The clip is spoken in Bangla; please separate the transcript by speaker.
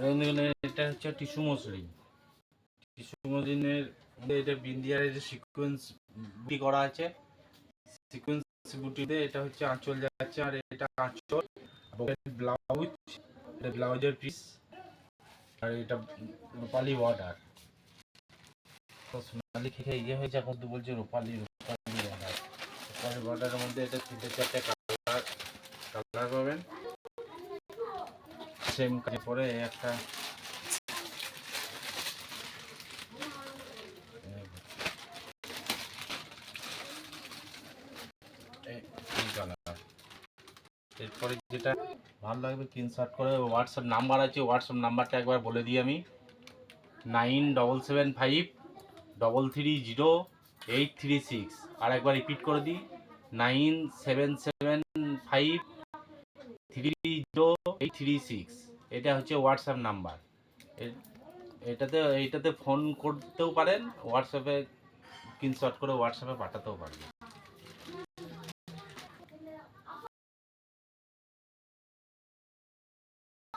Speaker 1: এটা হচ্ছে টিস্যু মসলিন। টিস্যু মসলিনের এটা বিন্দিয়ারের যে সিকোয়েন্স বুটি করা আছে সিকোয়েন্স বুটিতে এটা হচ্ছে আঁচল যাচ্ছে আর এটা আঁচল ব্লাউজ এটা ব্লাউজের পিস আর এটা রূপালি বর্ডার সোনালি খেয়ে ইয়ে হয়েছে এখন তো বলছে রূপালি রূপালি বর্ডার রূপালি বর্ডারের মধ্যে এটা তিনটে চারটে কালার কালার পাবেন। সেম কাজে পরে একটা এরপরে যেটা ভালো লাগবে স্ক্রিনশট করে হোয়াটসঅ্যাপ নাম্বার আছে হোয়াটসঅ্যাপ নাম্বারটা একবার বলে দিই আমি। Nine double seven five double three zero eight three six. আর একবার রিপিট করে দিই, nine seven seven five three zero eight three six. এটা হচ্ছে হোয়াটসঅ্যাপ নাম্বার এটাতে, এইটাতে ফোন করতেও পারেন হোয়াটসঅ্যাপে স্ক্রিনশট করে হোয়াটসঅ্যাপে পাঠাতেও পারবেন